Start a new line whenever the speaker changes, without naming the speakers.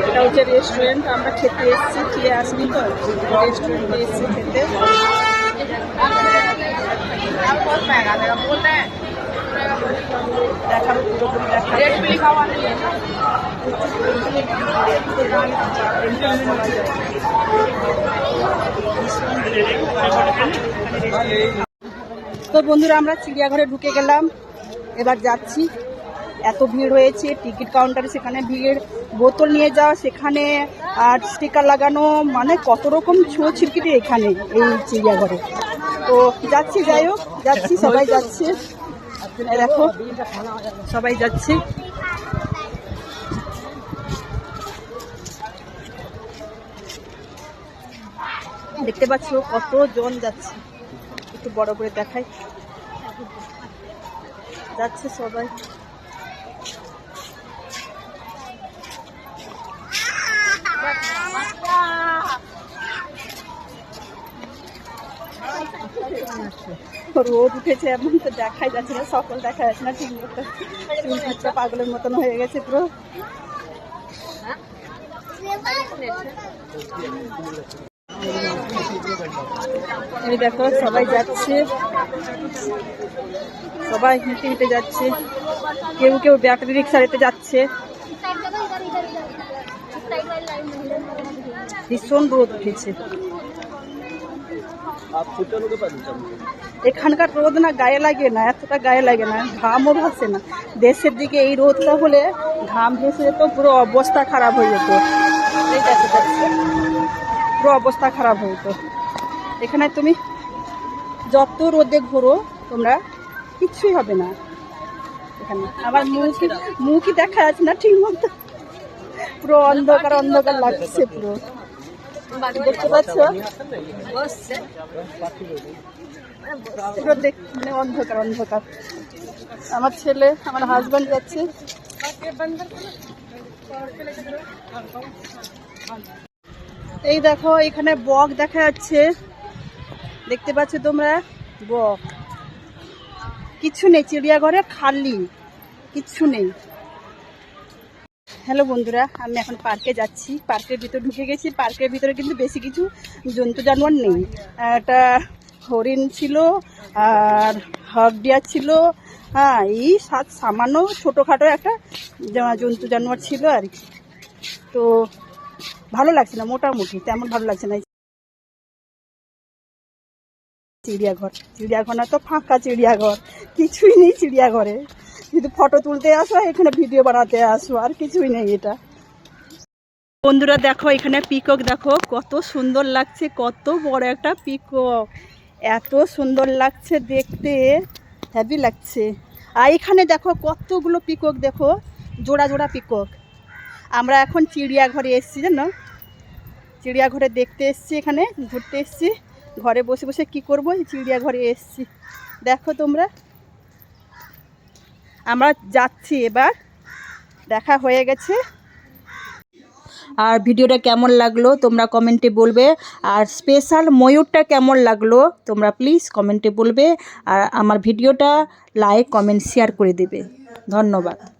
এটা হচ্ছে রেস্টুরেন্ট আমরা খেতে এসেছি খেয়ে আসবি তো রেস্টুরেন্টে এসেছি খেতে দেখাবো পুরোপুরি দেখাবো তো বন্ধুরা, আমরা চিড়িয়াঘরে ঢুকে গেলাম। এবার যাচ্ছি। এত ভিড় হয়েছে, টিকিট কাউন্টারে সেখানে ভিড়। বোতল নিয়ে যাওয়া, সেখানে আর স্টিকার লাগানো মানে কত রকম ছো ছিটকিটি এখানে, এই চিড়িয়াঘরে। তো যাচ্ছি, যাই হোক, যাচ্ছি, সবাই যাচ্ছে। দেখো, সবাই যাচ্ছে। দেখতে পাচ্ছ কত জন যাচ্ছে। একটু বড় করে দেখাই। যাচ্ছে সবাই। রোদ উঠেছে এমন তো দেখাই যাচ্ছে না, সকল দেখা যাচ্ছে না, ঠিক মতো কুচটা পাগলের মতন হয়ে গেছে পুরো। এই দেখো, সবাই যাচ্ছে। সবাই হেঁটে হেঁটে যাচ্ছে। কেউ কেউ ব্যাটারি রিক্সা রিক্সাতে যাচ্ছে। ভীষণ রোদ উঠেছে। এখানকার রোদ না গায়ে লাগে না, এতটা গায়ে লাগে না, ঘামও ভাসে না। দেশের দিকে এই রোদটা হলে ঘাম ভেসে যেত, পুরো অবস্থা খারাপ হয়ে যেত। এই দেখো। পুরো অবস্থা খারাপ যেত। এখানে তুমি যত রোদে ঘোরো, তোমরা কিচ্ছুই হবে না। এখানে আবার মুখ মুখই দেখা যাচ্ছে না ঠিক মতো? পুরো অন্ধকার অন্ধকার লাগছে পুরো। দেখতে পাচ্ছ? পুরো মানে অন্ধকার অন্ধকার। আমার ছেলে, আমার হাজব্যান্ড যাচ্ছে। এই দেখো, এখানে বক দেখা যাচ্ছে। দেখতে পাচ্ছ তোমরা? বক। কিচ্ছু নেই, চিড়িয়াঘরে খালি। কিচ্ছু নেই। হ্যালো বন্ধুরা, আমি এখন পার্কে যাচ্ছি। পার্কের ভিতরে ঢুকে গেছি। পার্কের ভিতরে কিন্তু বেশি কিছু জন্তু জানোয়ার নেই। একটা হরিণ ছিল, আর হক ডিয়ার ছিল। হ্যাঁ এই সাত সামান্য ছোটোখাটো একটা জন্তু জানোয়ার ছিল আর কি। তো ভালো লাগছে না, মোটামুটি তেমন ভালো লাগছে না। চিড়িয়াঘর চিড়িয়াঘর না তো ফাঁকা চিড়িয়াঘর, কিছুই নেই চিড়িয়াঘরে। শুধু ফটো তুলতে আসো, এখানে ভিডিও বানাতে আসো, আর কিছুই নেই এটা। বন্ধুরা দেখো, এখানে পিকক দেখো, কত সুন্দর লাগছে, কত বড় একটা পিকক। এত সুন্দর লাগছে দেখতে হ্যাভি লাগছে। আর এখানে দেখো কতগুলো পিকক দেখো, জোড়া জোড়া পিকক। আমরা এখন চিড়িয়াঘরে এসেছি, জানো? চিড়িয়াঘরে দেখতে এসেছি এখানে, ঘুরতে এসেছি। ঘরে বসে বসে কি করব? চিড়িয়াঘরে এসেছি। দেখো তোমরা। আমরা যাচ্ছি এবার। দেখা হয়ে গেছে। আর ভিডিওটা কেমন লাগল তোমরা কমেন্টে বলবে। আর স্পেশাল ময়ূরটা কেমন লাগল তোমরা প্লিজ কমেন্টে বলবে। আর আমার ভিডিওটা লাইক, কমেন্ট, শেয়ার করে দেবে। ধন্যবাদ।